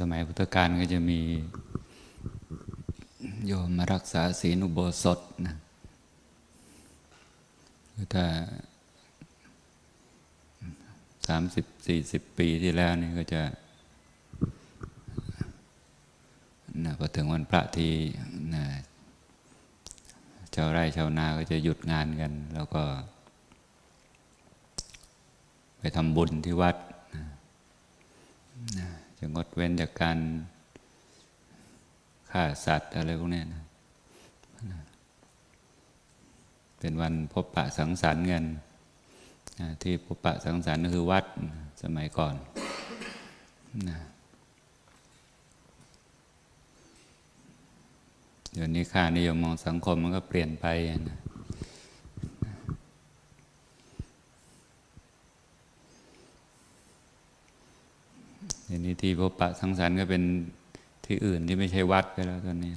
สมัยพุทธกาลก็จะมีโยมมารักษาศีลอุโบสถนะถ้าสามสิบสี่สิบปีที่แล้วนี่ก็จะนะพอถึงวันพระที่นะชาวไร่ชาวนาก็จะหยุดงานกัน แล้วก็ ไปทำบุญที่วัดนะ งดเว้นจากการฆ่าสัตว์อะไรพวกนี้นะเป็นวันพบปะสังสรรค์กันนที่พบปะสังสรรค์ก็คือวัดสมัยก่อนนะเดี๋ยวนี้ค่านิยมมองสังคมมันก็เปลี่ยนไปนะ เดี๋ยวนี้ที่พบปะสังสรรค์ก็เป็นที่อื่นที่ไม่ใช่วัดไปแล้วตอนนี้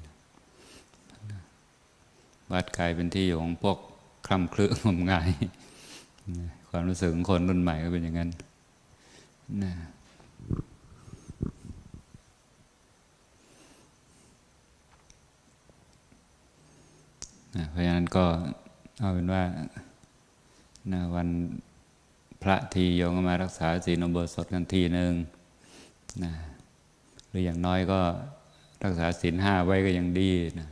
วัดกลายเป็นที่ของพวกคล่ำคลึงมงาย ความรู้สึกของคนรุ่นใหม่ก็เป็นอย่างนั้นนะนะเพราะฉะนั้นก็เอาเป็นว่านะวันพระทีโยมมารักษาศีลอุโบสถกันทีหนึ่ง นะหรืออย่างน้อยก็รักษาศีลห้าไว้ก็ยังดีนะ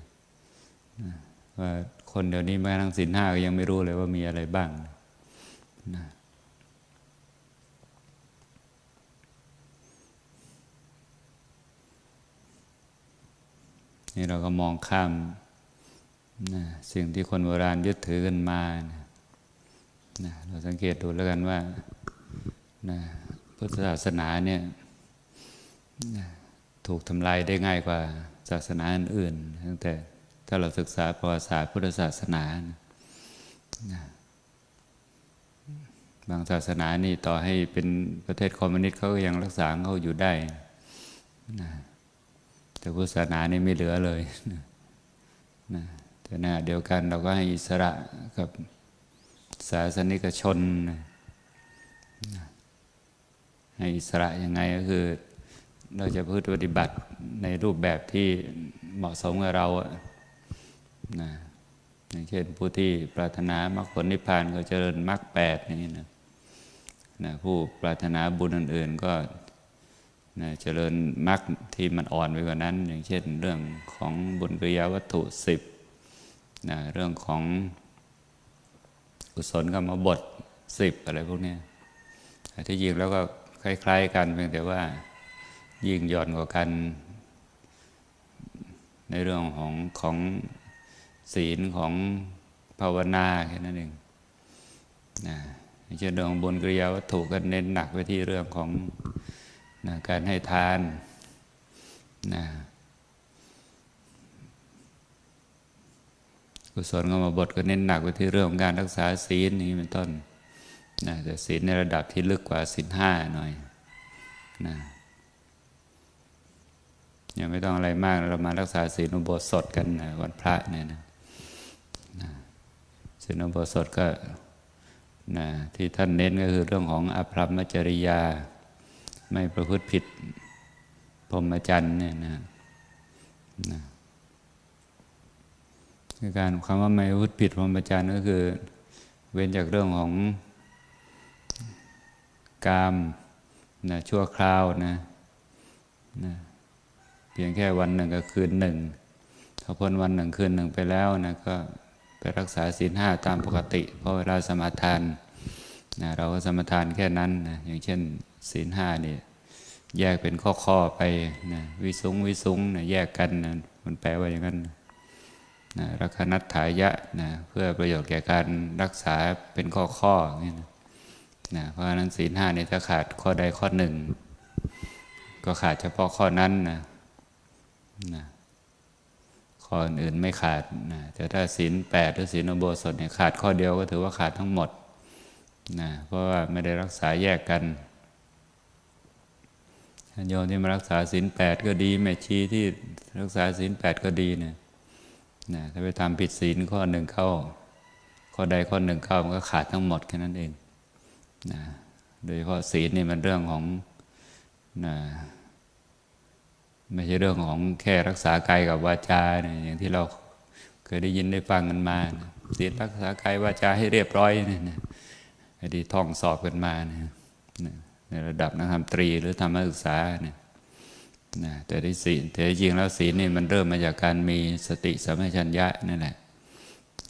ว่าคนเดี๋ยวนี้แม้ทั้งศีลห้าก็ยังไม่รู้เลยว่ามีอะไรบ้างนะนี่เราก็มองข้ามนะสิ่งที่คนโบราณยึดถือกันมานะนะเราสังเกตดูแล้วกันว่านะพุทธศาสนาเนี่ย ถูกทำลายได้ง่ายกว่าศาสนาอื่นๆตั้งแต่ถ้าเราศึกษาประวัติศาสตร์พุทธศาสนานะบางศาสนานี่ต่อให้เป็นประเทศคอมมิวนิสต์เขาก็ยังรักษาเขาอยู่ได้นะแต่พุทธศาสนานี่ไม่เหลือเลยนะนะแต่หน้าเดียวกันเราก็ให้อิสระกับศาสนิกชนนะให้อิสระยังไงก็คือ เราจะพูดปฏิบัติในรูปแบบที่เหมาะสมกับเราอะนะอย่างเช่นผู้ที่ปรารถนามรรคผลนิพพานก็เจริญมรรคแปดอย่างนี้นะนะผู้ปรารถนาบุญอื่น ๆ ก็นะเจริญมรรคที่มันอ่อนไปกว่านั้น อย่างเช่น เรื่องของบุญกิริยาวัตถุสิบนะเรื่องของกุศลกรรมบทสิบอะไรพวกนี้ที่จริงแล้วก็คล้าย ๆ กันเพียงแต่ว่า ยิ่งหย่อนกว่ากัน ในเรื่องของของศีลของภาวนาแค่นั้นเองนะเช่นเรื่องบุญกิริยาวัตถุก็เน้นหนักไปที่เรื่องของนะการให้ทานนะกุศลกรรมบทก็เน้นหนักไปที่เรื่องของการรักษาศีลนี้เป็นต้นนะแต่ศีลในระดับที่ลึกกว่าศีลห้าหน่อยนะ ยังไม่ต้องอะไรมากเรามารักษาศีลอุโบสถกันนะวันพระเนี่ยนะศีลอุโบสถก็นะที่ท่านเน้นก็คือเรื่องของอภรรมจริยา ไม่ประพฤติผิดพรหมจรรย์เนี่ยนะนะคือการคำว่าไม่วุฒิผิดพรหมจรรย์ก็คือ เว้นจากเรื่องของกามนะชั่วคราวนะนะ เพียงแค่วันหนึ่งกับคืนหนึ่งถ้าพ้นวันหนึ่งคืนหนึ่งไปแล้วนะก็ไปรักษาศีลห้าตามปกติ เพราะเวลาสมาทานนะเราก็สมาทานแค่นั้นนะอย่างเช่นศีลห้านี่แยกเป็นข้อๆไปนะวิสุงวิสุงนะแยกกันนะมันแปลว่าอย่างนั้นนะรักนัตถายะนะเพื่อประโยชน์แก่การรักษาเป็นข้อๆอย่างนี้นะนะเพราะฉะนั้นศีลห้านี่ถ้าขาดข้อใดข้อหนึ่ง ก็ขาดเฉพาะข้อนั้นนะ นะข้ออื่นไม่ขาดนะแต่ถ้าศีลแปดหรือศีลอุโบสถเนี่ยขาดข้อเดียวก็ถือว่าขาดทั้งหมดนะเพราะว่าไม่ได้รักษาแยกกันโยมที่มารักษาศีลแปดก็ดีแม่ชีที่รักษาศีลแปดก็ดีเนี่ยนะถ้าไปทำผิดศีลข้อหนึ่งเข้า ข้อใดข้อหนึ่งเข้ามันก็ขาดทั้งหมดแค่นั้นเองนะโดยเฉพาะศีลนี่มันเรื่องของนะ ไม่ใช่เรื่องของแค่รักษากายกับวาจาเนี่ยอย่างที่เราเคยได้ยินได้ฟังกันมาศีลรักษากายวาจาให้เรียบร้อยเนี่ยนะไอ้ที่ท่องสอบกันมาเนี่ยในระดับนักธรรมตรีหรือธรรมศึกษาเนี่ยนะแต่ที่ศีลแต่จริงแล้วศีลนี่มันเริ่มมาจากการมีสติสัมปชัญญะนั่นแหละ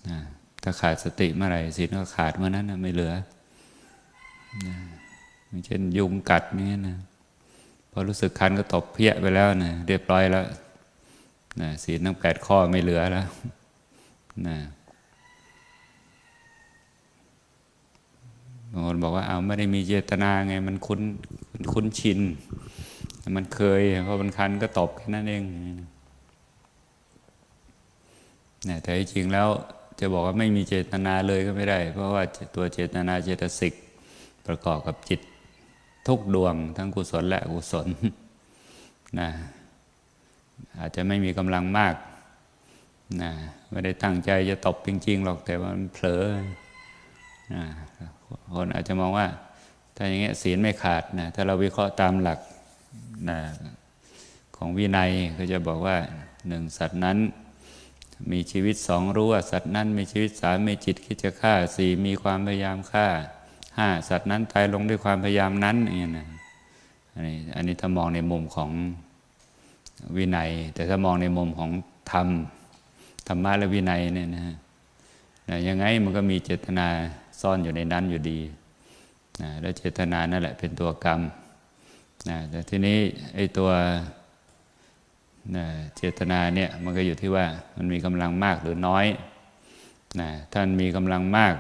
นะถ้าขาดสติเมื่อไหร่ศีลก็ขาดเมื่อนั้นนะไม่เหลือนะเช่นยุงกัดนี่นะ พอรู้สึกคันก็ตบเพี้ยไปแล้วนะเรียบร้อยแล้วนะศีลทั้งแปดข้อไม่เหลือแล้วนะบางคนบอกว่าเอาไม่ได้มีเจตนาไง มันคุ้นคุ้นชิน มันเคยพอมันคันก็ตบแค่นั้นเองนะแต่จริงแล้วจะบอกว่าไม่มีเจตนาเลยก็ไม่ได้ เพราะว่าตัวเจตนาเจตสิกประกอบกับจิต ทุกดวงทั้งกุศลและอกุศลนะอาจจะไม่มีกำลังมากนะไม่ได้ตั้งใจจะตบจริงๆหรอกแต่ว่ามันเผลอนะคนอาจจะมองว่า ถ้าอย่างเงี้ยศีลไม่ขาดนะถ้าเราวิเคราะห์ตามหลักนะของวินัยก็จะบอกว่าหนึ่งสัตว์นั้นมีชีวิตสองรู้ว่าสัตว์นั้นมีชีวิตสามมีจิตคิดจะฆ่าสี่มีความพยายามฆ่า ห้าสัตว์นั้นตายลงด้วยความพยายามนั้นอย่างเงี้ยนะอันนี้อันนี้ถ้ามองในมุมของวินัย แต่ถ้ามองในมุมของธรรมธรรมะและวินัยเนี่ยนะนะยังไงมันก็มีเจตนาซ่อนอยู่ในนั้นอยู่ดีนะแล้วเจตนานั่นแหละเป็นตัวกรรมนะแต่ทีนี้ไอ้ตัวนะเจตนาเนี่ยมันก็อยู่ที่ว่ามันมีกำลังมากหรือน้อยนะถ้ามันมีกำลังมาก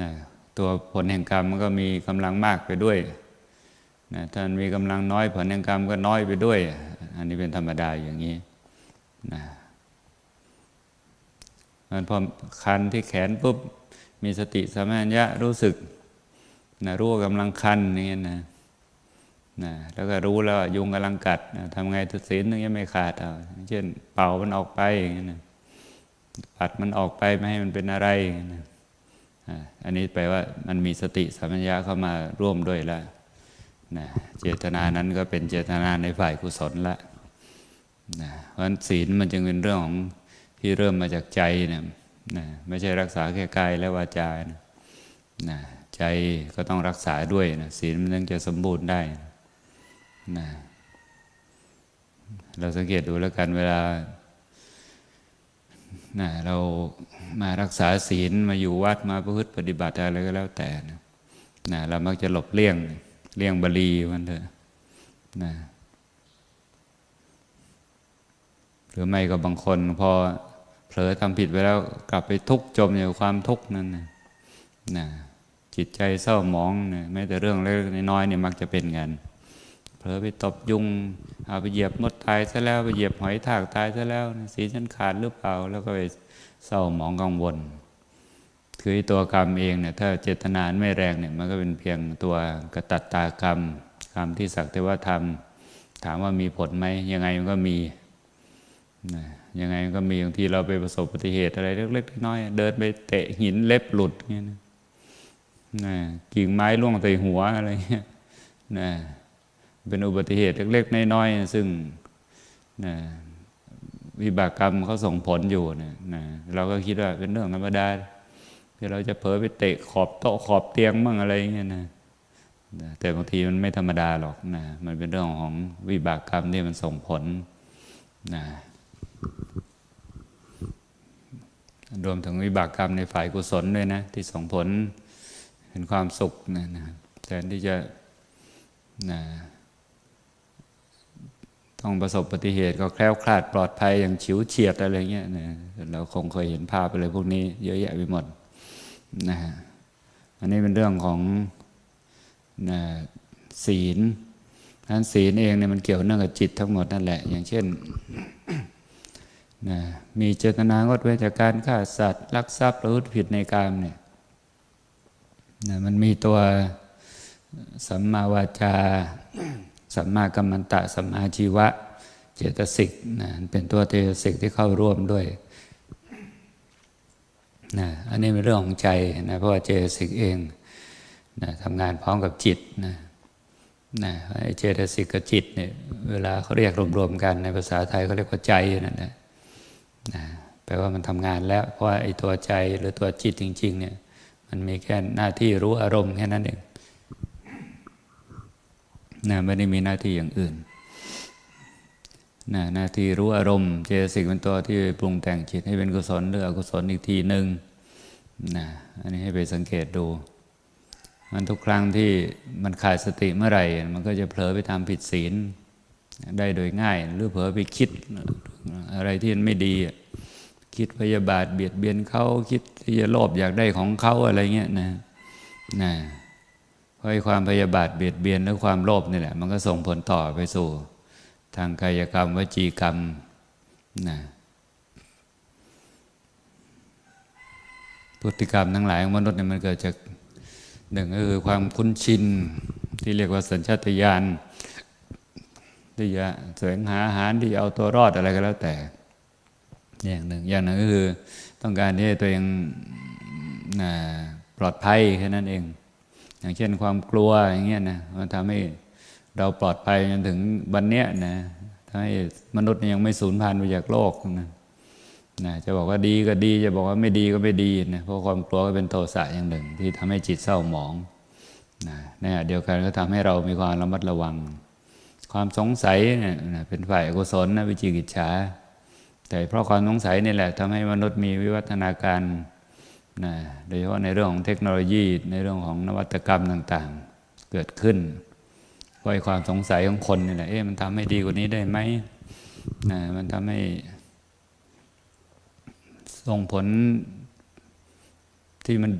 นะตัวผลแห่งกรรมมันก็มีกำลังมากไปด้วยนะถ้ามันมีกำลังน้อยผลแห่งกรรมก็น้อยไปด้วย อันนี้เป็นธรรมดาอย่างนี้นะมันพอคันที่แขนปุ๊บมีสติสัมปชัญญะรู้สึกนะรู้ว่ากำลังคันอย่างเงี้ยนะนะแล้วก็รู้แล้วยุงกำลังกัดนะทำไงทุศีลนึงยังไม่ขาดเอาเช่นเป่ามันออกไปอย่างเงี้ยนะปัดมันออกไปไม่ให้มันเป็นอะไรอย่างเงี้ยนะ อันนี้แปลว่ามันมีสติสัมปชัญญะเข้ามาร่วมด้วยแล้วนะเจตนานั้นก็เป็นเจตนาในฝ่ายกุศลละนะเพราะฉะนั้นศีลมันจึงเป็นเรื่องของที่เริ่มมาจากใจนะนะไม่ใช่รักษาแค่กายและวาจานะนะใจก็ต้องรักษาด้วยนะศีลมันถึงจะสมบูรณ์ได้นะเราสังเกตดูแล้วกันเวลา นะเรามารักษาศีลมาอยู่วัดมาประพฤติปฏิบัติอะไรก็แล้วแต่นะนะเรามักจะหลบเลี่ยงเลี่ยงบาลีมันเถอะนะหรือไม่ก็บางคนพอเผลอทำผิดไปแล้วกลับไปทุกข์จมอยู่ความทุกข์นั่นนะนะจิตใจเศร้าหมองนะแม้แต่เรื่องเล็กน้อยเนี่ยมักจะเป็นกัน เผลอไปตบยุงเอาไปเหยียบมดตายซะแล้วไปเหยียบหอยทากตายซะแล้วสีฉันขาดหรือเปล่า แล้วก็ไปเศร้าหมองกังวล คือตัวกรรมเองเนี่ยถ้าเจตนาไม่แรงเนี่ยมันก็เป็นเพียงตัวกระตัตตากรรมกรรมที่สักแต่ว่าทำถามว่ามีผลไหมยังไงมันก็มีนะยังไงมันก็มีบางทีเราไปประสบอุบัติเหตุอะไรเล็กๆน้อยๆเดินไปเตะหินเล็บหลุดเงี้ยนะนะกิ่งไม้ล่วงใส่หัวอะไรเงี้ยนะ เป็นอุบัติเหตุเล็กๆน้อยๆซึ่งนะวิบากกรรมเขาส่งผลอยู่นะนะเราก็คิดว่าเป็นเรื่องธรรมดาที่เราจะเผลอไปเตะขอบโต๊ะขอบเตียงบ้างอะไรเงี้ยนะแต่บางทีมันไม่ธรรมดาหรอกนะมันเป็นเรื่องของวิบากกรรมที่มันส่งผลนะรวมถึงวิบากกรรมในฝ่ายกุศลด้วยนะ ที่ส่งผลเป็นความสุขนะนะแทนที่จะนะ ต้องประสบอุบัติเหตุก็แคล้วคลาดปลอดภัยอย่างฉิวเฉียดอะไรเงี้ยนะเราคงเคยเห็นภาพอะไรพวกนี้ เยอะแยะไปหมดนะฮะอันนี้เป็นเรื่องของนะศีลนั้นศีลเองเนี่ยมันเกี่ยวเนื่องกับจิตทั้งหมดนั่นแหละ อย่างเช่นนะมีเจตนางดเว้นจากการฆ่าสัตว์ลักทรัพย์ประพฤติผิดในกามเนี่ยนะมันมีตัวสัมมาวาจา สัมมากัมมันตะ สัมมาชีวะ เจตสิกนะเป็นตัวเจตสิกที่เข้าร่วมด้วยนะอันนี้เป็นเรื่องของใจนะเพราะว่าเจตสิกเองนะทำงานพร้อมกับจิตนะนะไอ้เจตสิกกับจิตเนี่ยเวลาเขาเรียกรวมๆกันในภาษาไทยเขาเรียกว่าใจนั่นแหละนะแปลว่ามันทำงานแล้ว เพราะว่าไอ้ตัวใจหรือตัวจิตจริง ๆ เนี่ย มันมีแค่หน้าที่รู้อารมณ์แค่นั้นเอง นะไม่ได้มีหน้าที่อย่างอื่นนะหน้าที่รู้อารมณ์เจตสิกเป็นตัวที่ปรุงแต่งจิตให้เป็นกุศลหรืออกุศลอีกทีหนึ่งนะอันนี้ให้ไปสังเกตดู มันทุกครั้งที่มันขาดสติเมื่อไหร่ มันก็จะเผลอไปทำผิดศีลได้โดยง่าย หรือเผลอไปคิดอะไรที่มันไม่ดี คิดพยาบาทเบียดเบียนเขาคิดที่จะโลภอยากได้ของเขาอะไรเงี้ยนะนะ เพราะความพยาบาทเบียดเบียนและความโลภนี่แหละ มันก็ส่งผลต่อไปสู่ ทางกายกรรมวจีกรรมนะพฤติกรรมทั้งหลายของมนุษย์เนี่ยมันเกิดจากหนึ่งก็คือความคุ้นชินที่เรียกว่าสัญชาตญาณที่จะแสวงหาอาหารที่เอาตัวรอดอะไรก็แล้วแต่ อย่างหนึ่งอย่างหนึ่งก็คือต้องการที่ให้ตัวเองปลอดภัยแค่นั้นเอง อย่างเช่นความกลัวอย่างเงี้ยนะมันทำให้เราปลอดภัยจนถึงวันเนี้ยนะทำให้มนุษย์ยังไม่สูญพันธุ์ไปจากโลกนะนะจะบอกว่าดีก็ดี จะบอกว่าไม่ดีก็ไม่ดีนะเพราะความกลัวก็เป็นโทสะอย่างหนึ่ง ที่ทำให้จิตเศร้าหมองนะเนี่ยเดียวกันก็ทำให้เรามีความระมัดระวัง ความสงสัยเนี่ยเป็นฝ่ายอกุศลนะวิจิกิจฉาแต่เพราะความสงสัยนี่แหละทำให้มนุษย์มีวิวัฒนาการ นะโดยเฉพาะในเรื่องของเทคโนโลยีในเรื่องของนวัตกรรมต่างๆ เกิดขึ้นเพราะความสงสัยของคนนี่แหละเอ๊ะมันทำให้ดีกว่านี้ได้ไหมนะมันทำให้ ส่งผลที่มัน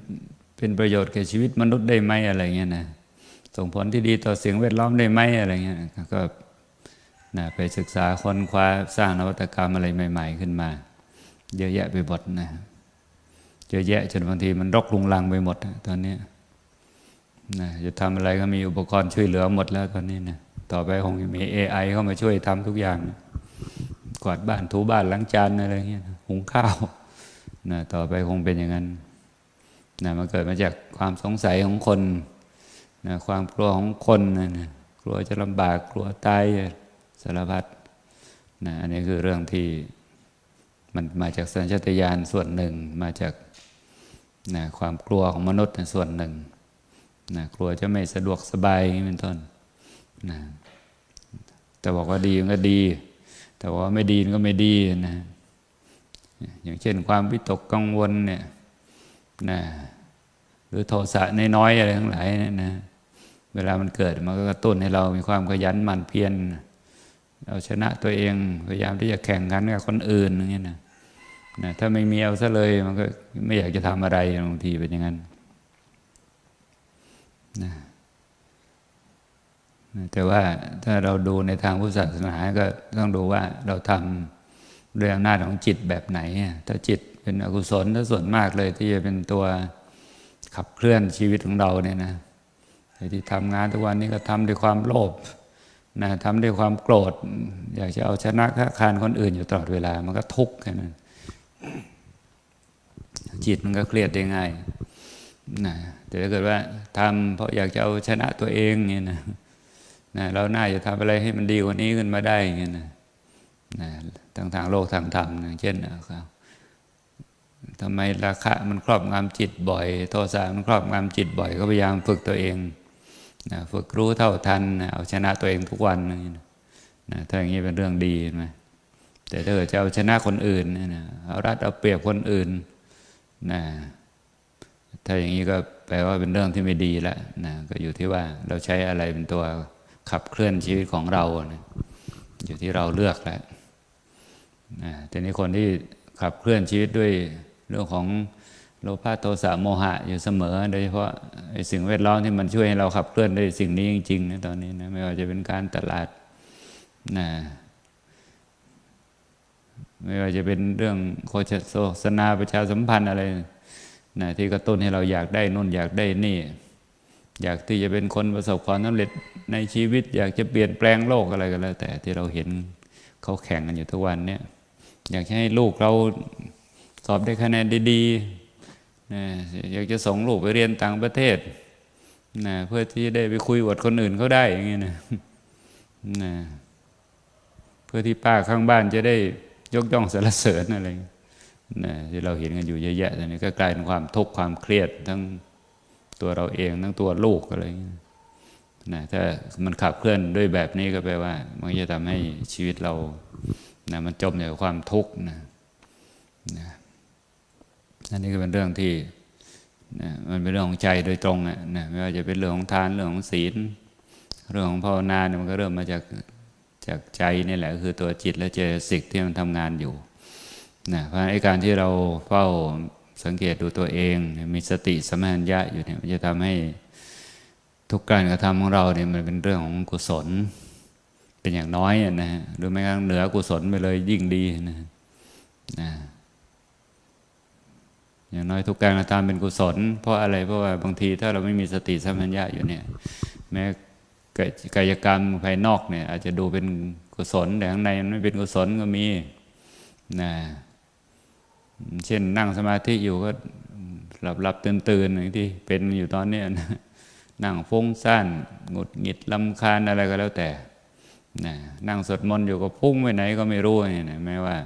เป็นประโยชน์แก่ชีวิตมนุษย์ได้ไหมอะไรเงี้ยนะส่งผลที่ดีต่อสิ่งแวดล้อมได้ไหมอะไรเงี้ยก็นะไปศึกษาค้นคว้าสร้างนวัตกรรมอะไรใหม่ ๆ ขึ้นมา เยอะแยะไปหมดนะ เยอะแยะจนบางทีมันรกลุงลังไปหมดตอนนี้นะจะทำอะไรก็มีอุปกรณ์ช่วยเหลือหมดแล้วตอนนี้นะต่อไปคงมี AI เข้ามาช่วยทำทุกอย่างนะกวาดบ้านถูบ้านล้างจานอะไรเงี้ยหุงข้าวนะต่อไปคงเป็นอย่างนั้นนะมันเกิดมาจากความสงสัยของคนนะความกลัวของคนนะนะกลัวจะลำบากกลัวตายสารพัดนะอันนี้คือเรื่องที่มันมาจากสัญชาตญาณส่วนหนึ่งมาจาก นะความกลัวของมนุษย์ส่วนหนึ่งนะกลัวจะไม่สะดวกสบายเป็นต้นนะแต่บอกว่าดีมันก็ดี แต่ว่าไม่ดีก็ไม่ดีนะอย่างเช่นความวิตกกังวลเนี่ยนะหรือโทสะน้อยๆอะไรทั้งหลายนะนะเวลามันเกิดมันก็กระตุ้นให้เรามีความขยันหมั่นเพียรเอาชนะตัวเองพยายามที่จะแข่งขันกับคนอื่นอย่างเงี้ยนะ นะถ้าไม่มีเอาซะเลยมันก็ไม่อยากจะทำอะไรบางทีเป็นอย่างนั้นนะแต่ว่าถ้าเราดูในทางพุทธศาสนาก็ต้องดูว่าเราทำด้วยอำนาจของจิตแบบไหน ถ้าจิตเป็นอกุศลถ้าส่วนมากเลยที่จะเป็นตัวขับเคลื่อนชีวิตของเราเนี่ยนะที่ทำงานทุกวันนี้ก็ทำด้วยความโลภนะทำด้วยความโกรธ อยากจะเอาชนะค้าคานคนอื่นอยู่ตลอดเวลา มันก็ทุกข์กันนะ จิตมันก็เครียดได้ง่ายนะแต่ถ้าเกิดว่าทำเพราะอยากจะเอาชนะตัวเองเนี่ยนะนะเราน่าจะทำอะไรให้มันดีกว่านี้ขึ้นมาได้เงี้ยนะนะทางทางโลกทางธรรมอย่างเช่นนะครับทำไมราคะมันครอบงำจิตบ่อย โทสะมันครอบงำจิตบ่อย ก็พยายามฝึกตัวเองนะฝึกรู้เท่าทันนะเอาชนะตัวเองทุกวันนะถ้าอย่างนี้เป็นเรื่องดีไหม แต่ถ้าเกิดจะเอาชนะคนอื่นนะเอารัดเอาเปรียบคนอื่นนะถ้าอย่างนี้ก็แปลว่าเป็นเรื่องที่ไม่ดีแล้วนะก็อยู่ที่ว่าเราใช้อะไรเป็นตัวขับเคลื่อนชีวิตของเรานะอยู่ที่เราเลือกแล้วนะแต่นี้คนที่ขับเคลื่อนชีวิตด้วยเรื่องของโลภะโทสะโมหะอยู่เสมอ โดยเฉพาะไอ้สิ่งแวดล้อมที่มันช่วยให้เราขับเคลื่อนได้สิ่งนี้จริงๆนะตอนนี้นะไม่ว่าจะเป็นการตลาดนะ ไม่ว่าจะเป็นเรื่องโฆษณาประชาสัมพันธ์อะไรนะที่กระตุ้นให้เราอยากได้นู่นอยากได้นี่ อยากที่จะเป็นคนประสบความสำเร็จในชีวิต อยากจะเปลี่ยนแปลงโลกอะไรก็แล้ว แต่ที่เราเห็นเขาแข่งกันอยู่ทุกวันเนี่ยอยากให้ลูกเราสอบได้คะแนนดีๆนะอยากจะส่งลูกไปเรียนต่างประเทศนะเพื่อที่ได้ไปคุยอวดคนอื่นเขาได้อย่างเงี้ยนะนะเพื่อที่ป้าข้างบ้านจะได้ ยกย่องสรรเสริญอะไรนะที่เราเห็นกันอยู่เยอะแยะตอนนี้ก็กลายเป็นความทุกข์ความเครียดทั้งตัวเราเองทั้งตัวลูกอะไรอย่างเงี้นะถ้ามันขับเคลื่อนด้วยแบบนี้ก็แปลว่า มันจะทำให้ชีวิตเรานะมันจมอยู่กับความทุกข์นะนะอันนี้ก็เป็นเรื่องที่นะมันเป็นเรื่องของใจโดยตรงอะนะไม่ว่าจะเป็นเรื่องของทานเรื่องของศีล เรื่องของภาวนาเนี่ยมันก็เริ่มมาจาก จากใจนี่แหละคือตัวจิตและเจตสิกที่มันทำงานอยู่นะเพราะไอ้การที่เราเฝ้าสังเกตดูตัวเอง มีสติสมัญญะอยู่เนี่ยมันจะทำให้ทุกการกระทำของเราเนี่ยมันเป็นเรื่องของกุศล เป็นอย่างน้อยนะฮะหรือไม่กระทั่งเหนือกุศลไปเลยยิ่งดีนะนะอย่างน้อยทุกการกระทำเป็นกุศล เพราะอะไรเพราะว่าบางทีถ้าเราไม่มีสติสัมปชัญญะอยู่เนี่ย แม้ กายกรรมภายนอกเนี่ย อาจจะดูเป็นกุศลแต่ข้างในมันไม่เป็นกุศลก็มีนะเช่นนั่งสมาธิอยู่ก็หลับหลับตื่นตื่นอย่างที่เป็นอยู่ตอนนี้นะนั่งฟุ้งซ่านหงุดหงิดลำคาญอะไรก็แล้วแต่นะนั่งสวดมนต์อยู่ก็พุ่งไปไหนก็ไม่รู้เนี่ยนะแม้ว่า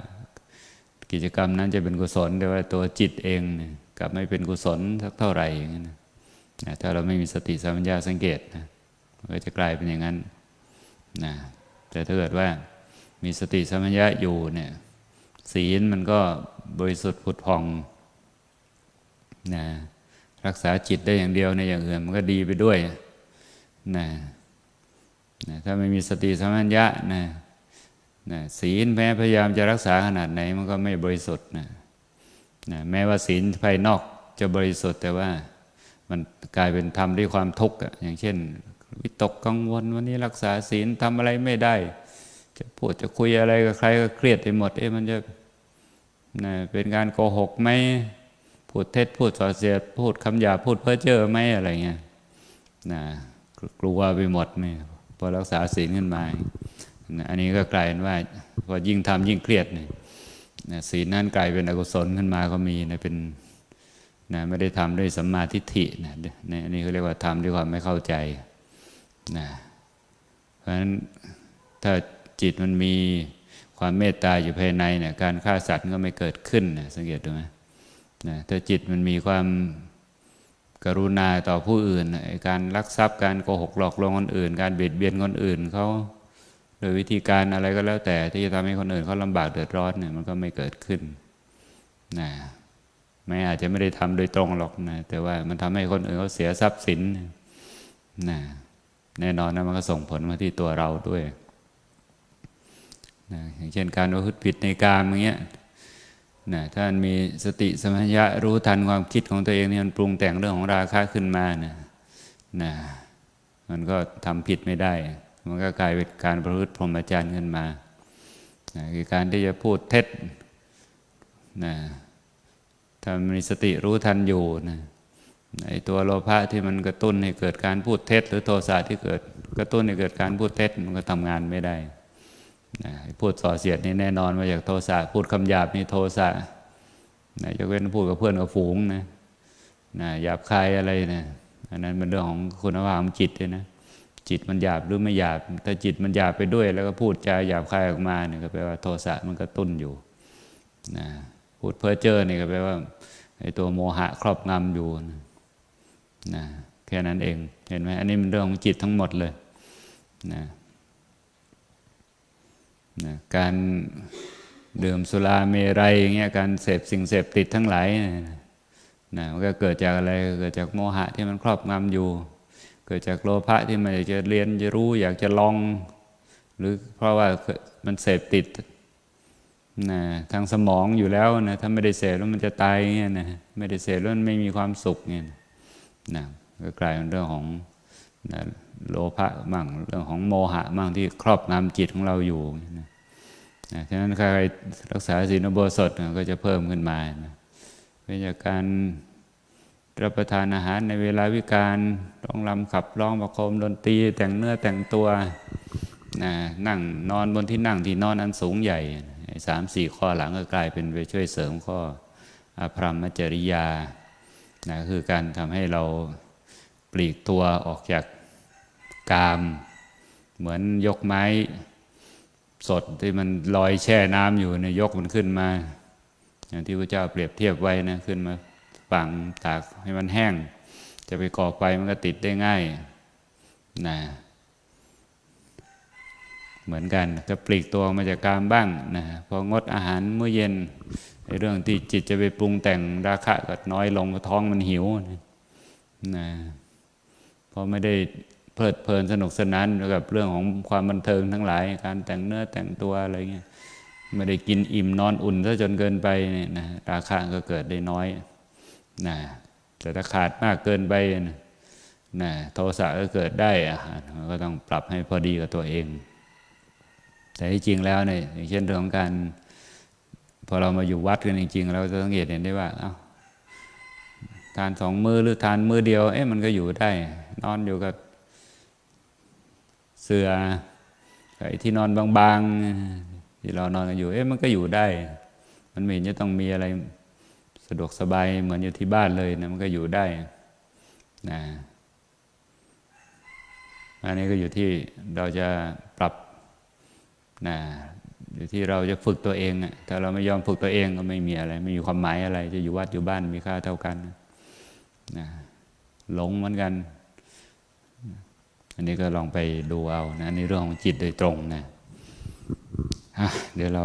กิจกรรมนั้นจะเป็นกุศลแต่ว่าตัวจิตเองเนี่ยกลับไม่เป็นกุศลสักเท่าไหร่อย่างนี้นะถ้าเราไม่มีสติสัมปชัญญะสังเกตนะ ก็จะกลายเป็นอย่างนั้นนะแต่ถ้าเกิดว่ามีสติสัมปชัญญะอยู่เนี่ยศีลมันก็บริสุทธิ์ผุดพองนะรักษาจิตได้อย่างเดียวในอย่างอื่นมันก็ดีไปด้วยนะนะถ้าไม่มีสติสัมปชัญญะนะนะศีลแม้พยายามจะรักษาขนาดไหนมันก็ไม่บริสุทธิ์นะนะแม้ว่าศีลภายนอกจะบริสุทธิ์แต่ว่ามันกลายเป็นทำด้วยความทุกข์อย่างเช่น วิตกกังวลวันนี้รักษาศีลทำอะไรไม่ได้ จะพูดจะคุยอะไรกับใครก็เครียดไปหมดเอ๊ะมันจะนะเป็นการโกหกไหมพูดเท็จพูดส่อเสียดพูดคำหยาพูดเพ้อเจ้อไหมอะไรเงี้ยนะกลัวไปหมดนี่พอรักษาศีลขึ้นมานะอันนี้ก็กลายเป็นว่าพอยิ่งทำยิ่งเครียดนี่นะศีลนั้นกลายเป็นอกุศลขึ้นมาก็มีนะเป็นนะไม่ได้ทำด้วยสัมมาทิฏฐินะนะอันนี้เขาเรียกว่าทำด้วยความไม่เข้าใจ นะเพราะฉะนั้นถ้าจิตมันมีความเมตตาอยู่ภายในเนี่ยการฆ่าสัตว์ก็ไม่เกิดขึ้นนะสังเกตดูไหมนะถ้าจิตมันมีความกรุณาต่อผู้อื่น การลักทรัพย์การโกหกหลอกลวงคนอื่น การเบียดเบียนคนอื่นเขาโดยวิธีการอะไรก็แล้วแต่ที่จะทำให้คนอื่นเขาลำบากเดือดร้อนเนี่ยมันก็ไม่เกิดขึ้นนะไม่อาจจะไม่ได้ทำโดยตรงหรอกนะแต่ว่ามันทำให้คนอื่นเขาเสียทรัพย์สินนะ แน่นอนนะมันก็ส่งผลมาที่ตัวเราด้วยนะอย่างเช่นการประพฤติผิดในกามอย่างเงี้ยนะถ้ามันมีสติสมัญญะรู้ทันความคิดของตัวเองเนี่ยมันปรุงแต่งเรื่องของราคะขึ้นมานะนะมันก็ทำผิดไม่ได้ มันก็กลายเป็นการประพฤติพรหมจรรย์ขึ้นมานะคือการที่จะพูดเท็จนะถ้ามีสติรู้ทันอยู่นะ ไอตัวโลภะที่มันกระตุ้นให้เกิดการพูดเท็จ หรือโทสะที่เกิดกระตุ้นให้เกิดการพูดเท็จมันก็ทำงานไม่ได้นะพูดส่อเสียดนี่แน่นอนมาจากโทสะพูดคำหยาบนี่โทสะนะยกเว้นพูดกับเพื่อนกับฝูงนะนะหยาบคายอะไรนะอันนั้นเป็นเรื่องของคุณภาพของจิตเลยนะจิตมันหยาบหรือไม่หยาบถ้าจิตมันหยาบไปด้วย แล้วก็พูดจาหยาบคายออกมาเนี่ยก็แปลว่าโทสะมันกระตุ้นอยู่นะพูดเพ้อเจ้อนี่ก็แปลว่าไอ้ตัวโมหะครอบงำอยู่นะ นะแค่นั้นเองเห็นไหมอันนี้มันเรื่องของจิตทั้งหมดเลยนะนะการดื่มสุราเมรัยอย่างเงี้ยการเสพสิ่งเสพติดทั้งหลายนะมันก็เกิดจากอะไรเกิดจากโมหะที่มันครอบงำอยู่ เกิดจากโลภะที่มันอยากจะเรียนจะรู้อยากจะลอง หรือเพราะว่ามันเสพติดนะทางสมองอยู่แล้วนะถ้าไม่ได้เสพแล้วมันจะตายเงี้ยนะไม่ได้เสพแล้วมันไม่มีความสุขเงี้ยนะ ก็กลายเป็นเรื่องของนะโลภะมั่งเรื่องของโมหะมั่งที่ครอบงำจิตของเราอยู่นะนะฉะนั้นใครรักษาศีลอุโบสถก็จะเพิ่มขึ้นมานะเป็นจากการรับประทานอาหารในเวลาวิการร้องรำขับร้องประโคมดนตรีแต่งเนื้อแต่งตัวนะนั่งนอนบนที่นั่งที่นอนอันสูงใหญ่สามสี่ข้อหลังก็กลายเป็นไปช่วยเสริมข้ออภรรมจริยา นะคือการทำให้เราปลีกตัวออกจากกาม เหมือนยกไม้สดที่มันลอยแช่น้ำอยู่เนี่ยยกมันขึ้นมา อย่างที่พระเจ้าเปรียบเทียบไว้นะขึ้นมาฝังตากให้มันแห้ง จะไปก่อไฟมันก็ติดได้ง่ายนะเหมือนกันก็ปลีกตัวมาจากกามบ้างนะพองดอาหารมื้อเย็น ในเรื่องที่จิตจะไปปรุงแต่งราคะก็น้อยลงท้องมันหิวนะเพราะไม่ได้เพลิดเพลินสนุกสนานกับเรื่องของความบันเทิงทั้งหลาย การแต่งเนื้อแต่งตัวอะไรเงี้ยไม่ได้กินอิ่มนอนอุ่นซะจนเกินไปเนี่ยนะราคะก็เกิดได้น้อยนะแต่ถ้าขาดมากเกินไปนะนะโทสะก็เกิดได้อะมันก็ต้องปรับให้พอดีกับตัวเอง แต่ที่จริงแล้วเนี่ยอย่างเช่นเรื่องของการ พอเรามาอยู่วัดกันจริงๆ เราจะสังเกตเห็นได้ว่าเอา้าทานสองมือหรือทานมือเดียว เอ๊ะมันก็อยู่ได้ นอนอยู่กับเสือไอ้ที่นอนบางๆที่เรานอนกันอยู่ เอ๊ะมันก็อยู่ได้ มันไม่เห็นจะต้องมีอะไรสะดวกสบายเหมือนอยู่ที่บ้านเลยนะมันก็อยู่ได้นะอันนี้ก็อยู่ที่เราจะปรับนะ อยู่ที่เราจะฝึกตัวเองอะถ้าเราไม่ยอมฝึกตัวเองก็ไม่มีอะไร ไม่มีความหมายอะไร จะอยู่วัดอยู่บ้านมีค่าเท่ากันนะหลงเหมือนกัน อันนี้ก็ลองไปดูเอานะในเรื่องของจิตโดยตรงนะะเดี๋ยวเรา